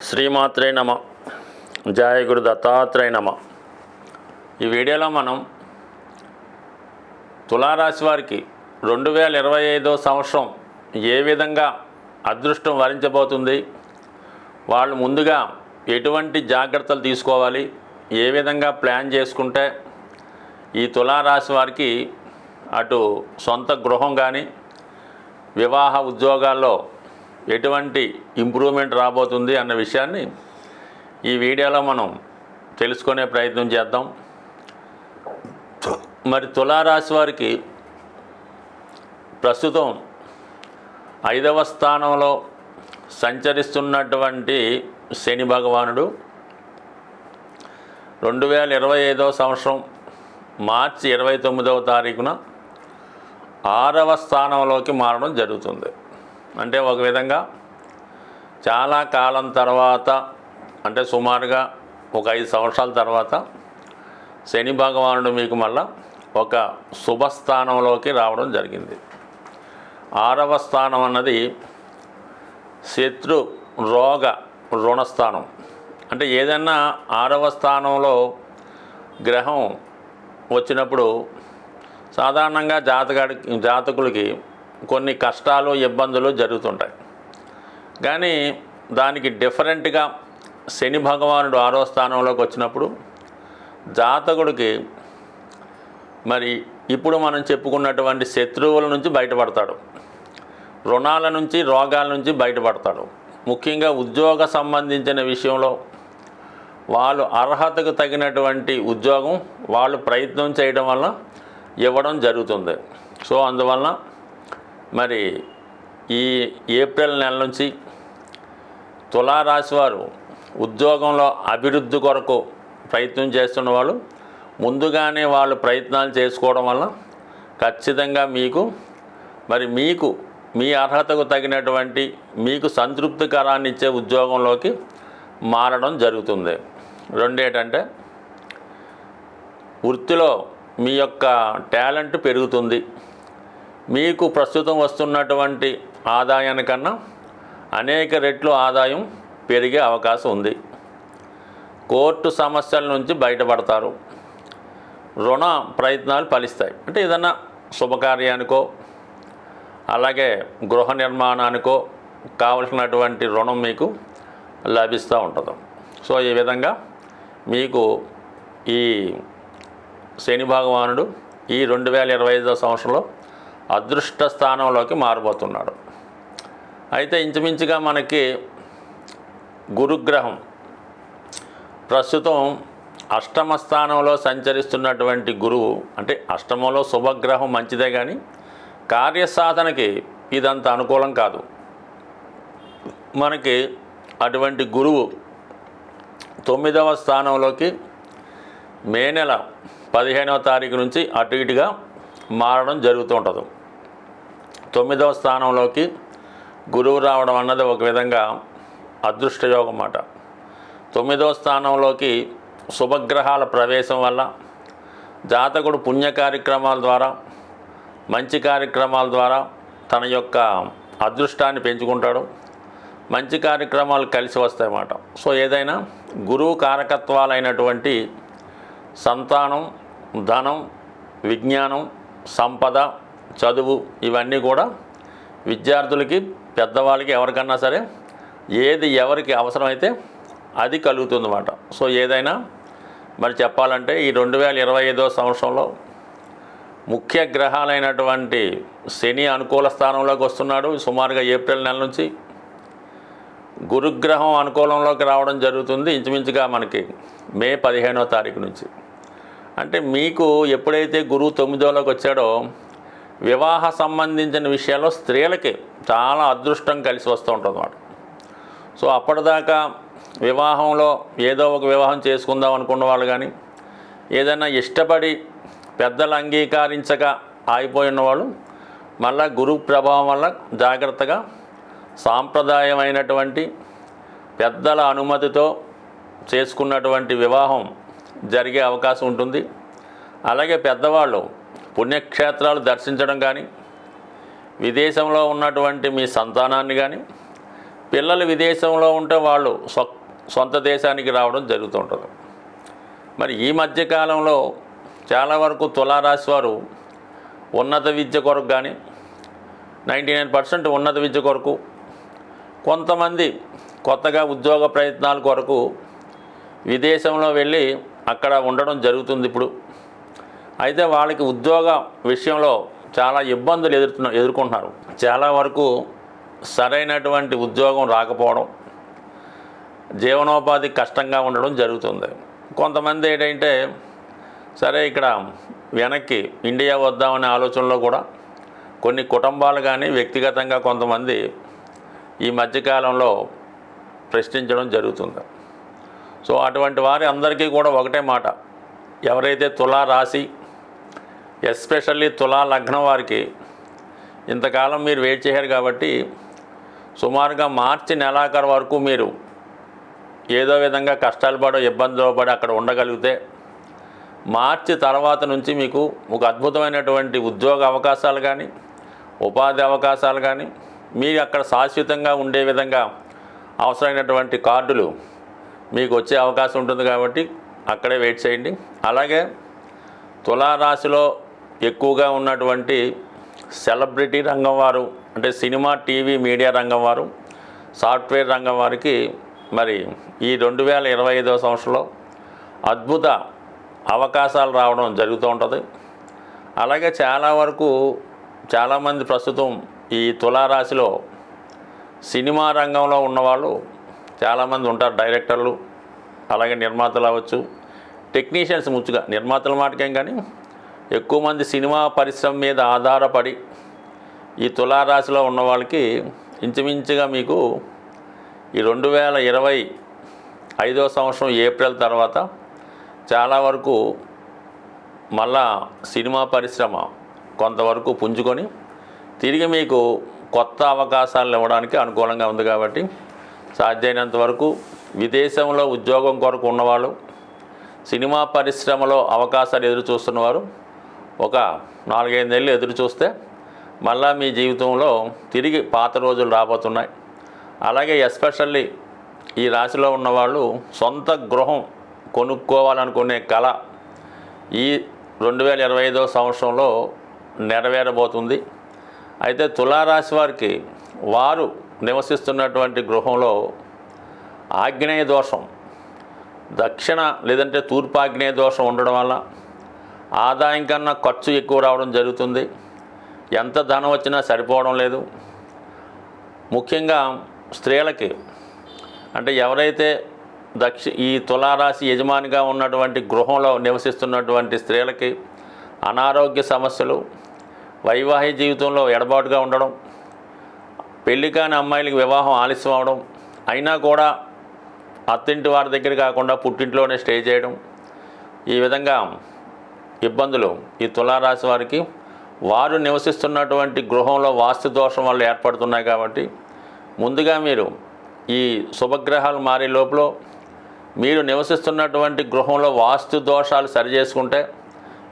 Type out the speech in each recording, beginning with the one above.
శ్రీమాత్రే నమ. జయ గురు దత్తాత్రేయ నమ. ఈ వీడియోలో మనం తులారాశి వారికి రెండు వేల ఇరవై ఐదో సంవత్సరం ఏ విధంగా అదృష్టం వరించబోతుంది వాళ్ళు ముందుగా ఎటువంటి జాగ్రత్తలు తీసుకోవాలి ఏ విధంగా ప్లాన్ చేసుకుంటే ఈ తులారాశి వారికి అటు సొంత గృహం కానీ వివాహ ఉద్యోగాల్లో ఎటువంటి ఇంప్రూవ్మెంట్ రాబోతుంది అన్న విషయాన్ని ఈ వీడియోలో మనం తెలుసుకునే ప్రయత్నం చేద్దాం. మరి తులారాశి వారికి ప్రస్తుతం ఐదవ స్థానంలో సంచరిస్తున్నటువంటి శని భగవానుడు రెండు వేల ఇరవై ఐదవ సంవత్సరం మార్చి ఇరవై తొమ్మిదవ తారీఖున ఆరవ స్థానంలోకి మారడం జరుగుతుంది. అంటే ఒక విధంగా చాలా కాలం తర్వాత అంటే సుమారుగా ఒక ఐదు సంవత్సరాల తర్వాత శని భగవానుడు మీకు మళ్ళా ఒక శుభస్థానంలోకి రావడం జరిగింది. ఆరవ స్థానం అన్నది శత్రు రోగ రుణస్థానం. అంటే ఏదన్నా ఆరవ స్థానంలో గ్రహం వచ్చినప్పుడు సాధారణంగా జాతకాడి జాతకులకి కొన్ని కష్టాలు ఇబ్బందులు జరుగుతుంటాయి. కానీ దానికి డిఫరెంట్గా శని భగవానుడు ఆరో స్థానంలోకి వచ్చినప్పుడు జాతకుడికి మరి ఇప్పుడు మనం చెప్పుకున్నటువంటి శత్రువుల నుంచి బయటపడతాడు. రుణాల నుంచి రోగాల నుంచి బయటపడతాడు. ముఖ్యంగా ఉద్యోగ సంబంధించిన విషయంలో వాళ్ళు అర్హతకు తగినటువంటి ఉద్యోగం వాళ్ళు ప్రయత్నం చేయడం వల్ల ఇవ్వడం జరుగుతుంది. సో అందువలన మరి ఈ ఏప్రిల్ నెల నుంచి తులారాశి వారు ఉద్యోగంలో అభివృద్ధి కొరకు ప్రయత్నం చేస్తున్న వాళ్ళు ముందుగానే వాళ్ళు ప్రయత్నాలు చేసుకోవడం వల్ల ఖచ్చితంగా మీకు మరి మీకు మీ అర్హతకు తగినటువంటి మీకు సంతృప్తికరాన్ని ఇచ్చే ఉద్యోగంలోకి మారడం జరుగుతుంది. రెండేటంటే వృత్తిలో మీ యొక్క టాలెంట్ పెరుగుతుంది. మీకు ప్రస్తుతం వస్తున్నటువంటి ఆదాయానికన్నా అనేక రెట్లు ఆదాయం పెరిగే అవకాశం ఉంది. కోర్టు సమస్యల నుంచి బయటపడతారు. రుణ ప్రయత్నాలు ఫలిస్తాయి. అంటే ఏదన్నా శుభకార్యానికో అలాగే గృహ నిర్మాణానికో కావలసినటువంటి రుణం మీకు లభిస్తూ ఉంటుంది. సో ఈ విధంగా మీకు ఈ శని భగవానుడు ఈ రెండు వేల ఇరవై ఐదో సంవత్సరంలో అదృష్ట స్థానంలోకి మారిపోతున్నాడు అయితే ఇంచుమించుగా మనకి గురుగ్రహం ప్రస్తుతం అష్టమ స్థానంలో సంచరిస్తున్నటువంటి గురువు అంటే అష్టమంలో శుభగ్రహం మంచిదే కానీ కార్యసాధనకి ఇదంత అనుకూలం కాదు. మనకి అటువంటి గురువు తొమ్మిదవ స్థానంలోకి మే నెల పదిహేనవ తారీఖు నుంచి అటు ఇటుగా మారడం జరుగుతూ ఉంటుంది. తొమ్మిదవ స్థానంలోకి గురువు రావడం అన్నది ఒక విధంగా అదృష్టయోగం మాట తొమ్మిదవ స్థానంలోకి శుభగ్రహాల ప్రవేశం వల్ల జాతకుడు పుణ్య కార్యక్రమాల ద్వారా మంచి కార్యక్రమాల ద్వారా తన యొక్క అదృష్టాన్ని పెంచుకుంటాడు. మంచి కార్యక్రమాలు కలిసి వస్తాయన్నమాట. సో ఏదైనా గురువు కారకత్వాలైనటువంటి సంతానం ధనం విజ్ఞానం సంపద చదువు ఇవన్నీ కూడా విద్యార్థులకి పెద్దవాళ్ళకి ఎవరికన్నా సరే ఏది ఎవరికి అవసరమైతే అది కలుగుతుందన్నమాట. సో ఏదైనా మరి చెప్పాలంటే ఈ రెండు వేల ఇరవై ఐదో సంవత్సరంలో ముఖ్య గ్రహాలైనటువంటి శని అనుకూల స్థానంలోకి వస్తున్నాడు. సుమారుగా ఏప్రిల్ నెల నుంచి గురుగ్రహం అనుకూలంలోకి రావడం జరుగుతుంది. ఇంచుమించుగా మనకి మే పదిహేనో తారీఖు నుంచి. అంటే మీకు ఎప్పుడైతే గురువు తొమ్మిదోలోకి వచ్చాడో వివాహ సంబంధించిన విషయాల్లో స్త్రీలకి చాలా అదృష్టం కలిసి వస్తూ ఉంటుంది సో అప్పటిదాకా వివాహంలో ఏదో ఒక వివాహం చేసుకుందాం అనుకున్న వాళ్ళు కానీ ఏదైనా ఇష్టపడి పెద్దలు అంగీకరించక ఆగిపోయిన వాళ్ళు మళ్ళా గురువు ప్రభావం వల్ల జాగ్రత్తగా సాంప్రదాయమైనటువంటి పెద్దల అనుమతితో చేసుకున్నటువంటి వివాహం జరిగే అవకాశం ఉంటుంది. అలాగే పెద్దవాళ్ళు పుణ్యక్షేత్రాలు దర్శించడం కానీ విదేశంలో ఉన్నటువంటి మీ సంతానాన్ని కానీ పిల్లలు విదేశంలో ఉంటే వాళ్ళు స్వ సొంత దేశానికి రావడం జరుగుతుంటుంది మరి ఈ మధ్యకాలంలో చాలా వరకు తులారాశి వారు ఉన్నత విద్య కొరకు కానీ నైంటీ నైన్ పర్సెంట్ ఉన్నత విద్య కొరకు కొంతమంది కొత్తగా ఉద్యోగ ప్రయత్నాల కొరకు విదేశంలో వెళ్ళి అక్కడ ఉండడం జరుగుతుంది ఇప్పుడు. అయితే వాళ్ళకి ఉద్యోగ విషయంలో చాలా ఇబ్బందులు ఎదుర్కొన్న ఎదుర్కొంటున్నారు. చాలా వరకు సరైనటువంటి ఉద్యోగం రాకపోవడం జీవనోపాధి కష్టంగా ఉండడం జరుగుతుంది. కొంతమంది ఏంటంటే సరే ఇక్కడ వెనక్కి ఇండియా వద్దామనే ఆలోచనలో కూడా కొన్ని కుటుంబాలు కానీ వ్యక్తిగతంగా కొంతమంది ఈ మధ్యకాలంలో ప్రశ్నించడం జరుగుతుంది. సో అటువంటి వారి అందరికీ కూడా ఒకటే మాట. ఎవరైతే తులా రాశి ఎస్పెషల్లీ తులా లగ్నం వారికి ఇంతకాలం మీరు వెయిట్ చేశారు కాబట్టి సుమారుగా మార్చి నెలాఖరు వరకు మీరు ఏదో విధంగా కష్టాలు పడో ఇబ్బందులు పడి అక్కడ ఉండగలిగితే మార్చి తర్వాత నుంచి మీకు ఒక అద్భుతమైనటువంటి ఉద్యోగ అవకాశాలు కానీ ఉపాధి అవకాశాలు కానీ మీరు అక్కడ శాశ్వతంగా ఉండే విధంగా అవసరమైనటువంటి కార్డులు మీకు వచ్చే అవకాశం ఉంటుంది కాబట్టి అక్కడే వెయిట్ చేయండి. అలాగే తులారాశిలో ఎక్కువగా ఉన్నటువంటి సెలబ్రిటీ రంగం వారు అంటే సినిమా టీవీ మీడియా రంగం వారు సాఫ్ట్వేర్ రంగం వారికి మరి ఈ రెండు వేల ఇరవై ఐదవ సంవత్సరంలో అద్భుత అవకాశాలు రావడం జరుగుతూ ఉంటుంది. అలాగే చాలా వరకు చాలామంది ప్రస్తుతం ఈ తులారాశిలో సినిమా రంగంలో ఉన్నవాళ్ళు చాలామంది ఉంటారు. డైరెక్టర్లు అలాగే నిర్మాతలు అవ్వచ్చు టెక్నీషియన్స్ ముచ్చుగా నిర్మాతల మాటకేం కానీ ఎక్కువ మంది సినిమా పరిశ్రమ మీద ఆధారపడి ఈ తులారాశిలో ఉన్న వాళ్ళకి ఇంచుమించుగా మీకు ఈ రెండు వేల ఇరవై ఐదో సంవత్సరం ఏప్రిల్ తర్వాత చాలా వరకు మళ్ళా సినిమా పరిశ్రమ కొంతవరకు పుంజుకొని తిరిగి మీకు కొత్త అవకాశాలు ఇవ్వడానికి అనుకూలంగా ఉంది కాబట్టి సాధ్యమైనంత వరకు విదేశంలో ఉద్యోగం కొరకు ఉన్నవాళ్ళు సినిమా పరిశ్రమలో అవకాశాలు ఎదురు చూస్తున్నవారు ఒక నాలుగైదు నెలలు ఎదురు చూస్తే మళ్ళా మీ జీవితంలో తిరిగి పాత రోజులు రాబోతున్నాయి. అలాగే ఎస్పెషల్లీ ఈ రాశిలో ఉన్నవాళ్ళు సొంత గృహం కొనుక్కోవాలనుకునే కళ ఈ రెండు వేల ఇరవై ఐదో సంవత్సరంలో నెరవేరబోతుంది. అయితే తులారాశి వారికి వారు నివసిస్తున్నటువంటి గృహంలో ఆగ్నేయ దోషం దక్షిణ లేదంటే తూర్పు ఆగ్నేయ దోషం ఉండడం వల్ల ఆదాయం కన్నా ఖర్చు ఎక్కువ రావడం జరుగుతుంది. ఎంత ధనం వచ్చినా సరిపోవడం లేదు. ముఖ్యంగా స్త్రీలకి అంటే ఎవరైతే దక్షి ఈ తులారాశి యజమానిగా ఉన్నటువంటి గృహంలో నివసిస్తున్నటువంటి స్త్రీలకి అనారోగ్య సమస్యలు వైవాహిక జీవితంలో ఎడబాటుగా ఉండడం పెళ్ళి కాని అమ్మాయిలకి వివాహం ఆలస్యం అవడం అయినా కూడా అత్తింటి వారి దగ్గర కాకుండా పుట్టింట్లోనే స్టే చేయడం ఈ విధంగా ఇబ్బందులు. ఈ తులారాశి వారికి వారు నివసిస్తున్నటువంటి గృహంలో వాస్తు దోషం వల్ల ఏర్పడుతున్నాయి కాబట్టి ముందుగా మీరు ఈ శుభగ్రహాలు మారే లోపల మీరు నివసిస్తున్నటువంటి గృహంలో వాస్తు దోషాలు సరిచేసుకుంటే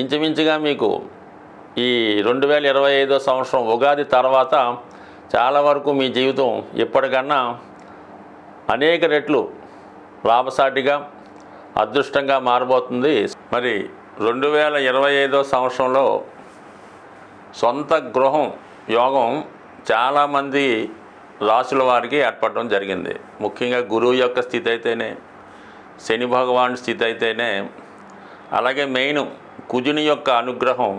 ఇంచుమించుగా మీకు ఈ రెండు వేల ఇరవై ఐదో సంవత్సరం ఉగాది తర్వాత చాలా వరకు మీ జీవితం ఇప్పటికన్నా అనేక రెట్లు లాభసాటిగా అదృష్టంగా మారబోతుంది. మరి రెండు వేల ఇరవై ఐదో సంవత్సరంలో సొంత గృహం యోగం చాలామంది రాసుల వారికి ఏర్పడడం జరిగింది. ముఖ్యంగా గురువు యొక్క స్థితి అయితేనే శని భగవాన్ స్థితి అయితేనే అలాగే మెయిన్ కుజుని యొక్క అనుగ్రహం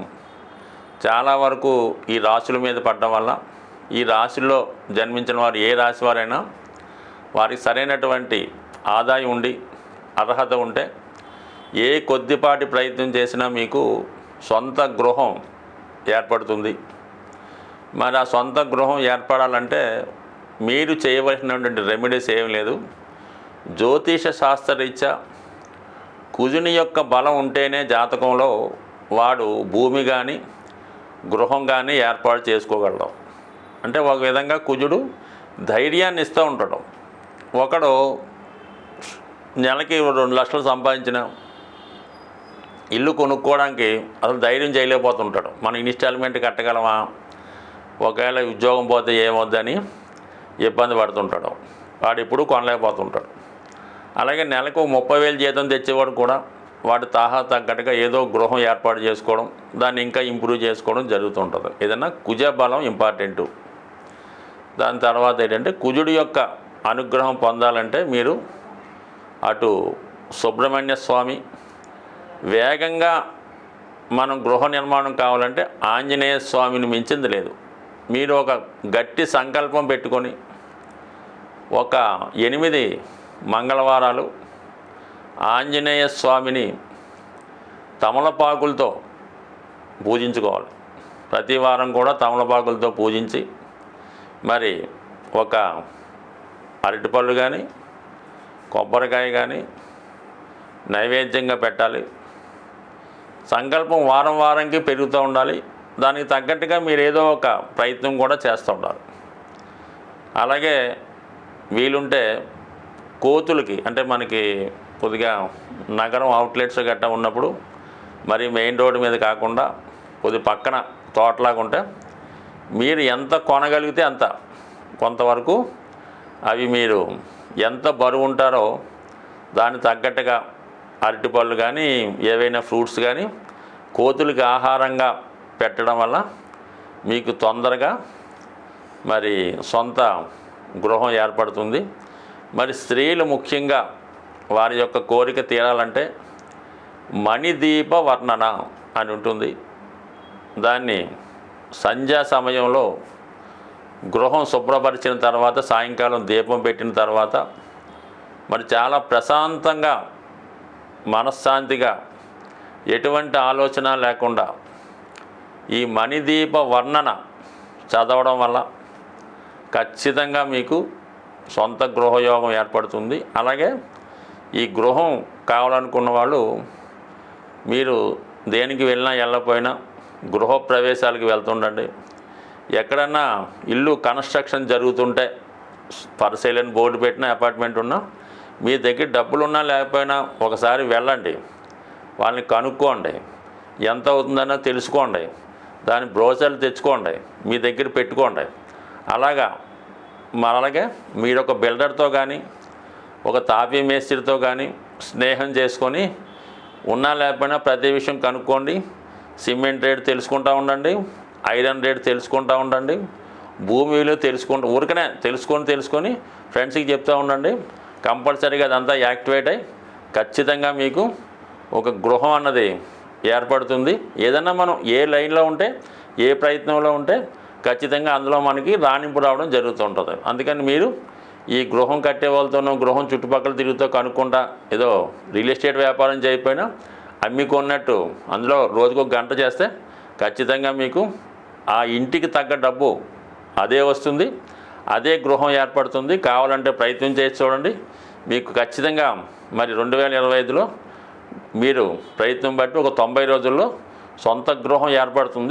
చాలా వరకు ఈ రాశుల మీద పడడం వల్ల ఈ రాశుల్లో జన్మించిన వారు ఏ రాశి వారైనా వారికి సరైనటువంటి ఆదాయం ఉండి అర్హత ఉంటే ఏ కొద్దిపాటి ప్రయత్నం చేసినా మీకు సొంత గృహం ఏర్పడుతుంది. మరి ఆ సొంత గృహం ఏర్పడాలంటే మీరు చేయవలసినటువంటి రెమెడీస్ ఏం లేదు. జ్యోతిష శాస్త్రరీత్యా కుజుని యొక్క బలం ఉంటేనే జాతకంలో వాడు భూమి కానీ గృహం కానీ ఏర్పాటు చేసుకోగలడం. అంటే ఒక విధంగా కుజుడు ధైర్యాన్ని ఇస్తూ ఉంటాడు. ఒకడు నెలకి రెండు లక్షలు సంపాదించిన ఇల్లు కొనుక్కోవడానికి అసలు ధైర్యం చేయలేకపోతుంటాడు. మనం ఇన్స్టాల్మెంట్ కట్టగలమా? ఒకవేళ ఉద్యోగం పోతే ఏమవుద్దని ఇబ్బంది పడుతుంటాడు. వాడు ఇప్పుడు కొనలేకపోతుంటాడు. అలాగే నెలకు ముప్పై వేలు జీతం తెచ్చేవాడు కూడా వాటి తాహా తగ్గట్టుగా ఏదో గృహం ఏర్పాటు చేసుకోవడం దాన్ని ఇంకా ఇంప్రూవ్ చేసుకోవడం జరుగుతుంటుంది. ఏదైనా కుజ బలం ఇంపార్టెంటు. దాని తర్వాత ఏంటంటే కుజుడి యొక్క అనుగ్రహం పొందాలంటే మీరు అటు సుబ్రహ్మణ్య స్వామి వేగంగా మనం గృహ నిర్మాణం కావాలంటే ఆంజనేయ స్వామిని మించింది లేదు. మీరు ఒక గట్టి సంకల్పం పెట్టుకొని ఒక ఎనిమిది మంగళవారాలు ఆంజనేయ స్వామిని తమలపాకులతో పూజించుకోవాలి. ప్రతి వారం కూడా తమలపాకులతో పూజించి మరి ఒక అరటిపళ్ళు కానీ కొబ్బరికాయ కానీ నైవేద్యంగా పెట్టాలి. సంకల్పం వారం వారంకి పెరుగుతూ ఉండాలి. దానికి తగ్గట్టుగా మీరు ఏదో ఒక ప్రయత్నం కూడా చేస్తూ ఉండాలి. అలాగే వీలుంటే కోతులకి అంటే మనకి కొద్దిగా నగరం అవుట్లెట్స్ గట్టా ఉన్నప్పుడు మరి మెయిన్ రోడ్డు మీద కాకుండా కొద్ది పక్కన తోటలాగా ఉంటే మీరు ఎంత కొనగలిగితే అంత. కొంతవరకు అవి మీరు ఎంత బరువు ఉంటారో దానికి తగ్గట్టుగా అరటిపళ్ళు కానీ ఏవైనా ఫ్రూట్స్ కానీ కోతులకి ఆహారంగా పెట్టడం వల్ల మీకు తొందరగా మరి సొంత గృహం ఏర్పడుతుంది. మరి స్త్రీలు ముఖ్యంగా వారి యొక్క కోరిక తీరాలంటే మణిదీప వర్ణన అని ఉంటుంది. దాన్ని సంధ్యా సమయంలో గృహం శుభ్రపరిచిన తర్వాత సాయంకాలం దీపం పెట్టిన తర్వాత మరి చాలా ప్రశాంతంగా మనశ్శాంతిగా ఎటువంటి ఆలోచన లేకుండా ఈ మణిదీప వర్ణన చదవడం వల్ల ఖచ్చితంగా మీకు సొంత గృహయోగం ఏర్పడుతుంది. అలాగే ఈ గృహం కావాలనుకున్న వాళ్ళు మీరు దేనికి వెళ్ళినా వెళ్ళపోయినా గృహప్రవేశాలకు వెళ్తుండండి. ఎక్కడన్నా ఇల్లు కన్స్ట్రక్షన్ జరుగుతుంటే పరిశీలన బోర్డు పెట్టిన అపార్ట్మెంట్ ఉన్నా మీ దగ్గర డబ్బులున్నా లేకపోయినా ఒకసారి వెళ్ళండి. వాళ్ళని కనుక్కోండి. ఎంత అవుతుందన్నా తెలుసుకోండి. దాని బ్రోచర్లు తెచ్చుకోండి. మీ దగ్గర పెట్టుకోండి. అలాగా మరి అలాగే మీరు ఒక బిల్డర్తో కానీ ఒక తాపీ మేస్త్రితో కానీ స్నేహం చేసుకొని ఉన్నా లేకపోయినా ప్రతి విషయం కనుక్కోండి. సిమెంట్ రేట్ తెలుసుకుంటూ ఉండండి. ఐరన్ రేట్ తెలుసుకుంటూ ఉండండి. భూమి విలువ తెలుసుకుంటూ ఊరికనే తెలుసుకొని తెలుసుకొని ఫ్రెండ్స్కి చెప్తూ ఉండండి. కంపల్సరీగా అదంతా యాక్టివేట్ అయ్యి ఖచ్చితంగా మీకు ఒక గృహం అన్నది ఏర్పడుతుంది. ఏదన్నా మనం ఏ లైన్లో ఉంటే ఏ ప్రయత్నంలో ఉంటే ఖచ్చితంగా అందులో మనకి రాణింపు రావడం జరుగుతుంటుంది. అందుకని మీరు ఈ గృహం కట్టే వాళ్ళతోనో గృహం చుట్టుపక్కల తిరుగుతూ కనుక్కుంటా ఏదో రియల్ ఎస్టేట్ వ్యాపారం చేయకపోయినా అమ్మికొన్నట్టు అందులో రోజుకు ఒక గంట చేస్తే ఖచ్చితంగా మీకు ఆ ఇంటికి తగ్గ డబ్బు అదే వస్తుంది. అదే గృహం ఏర్పడుతుంది. కావాలంటే ప్రయత్నం చేసి చూడండి. మీకు ఖచ్చితంగా మరి రెండు వేల ఇరవై ఐదులో మీరు ప్రయత్నం బట్టి ఒక తొంభై రోజుల్లో సొంత గృహం ఏర్పడుతుంది.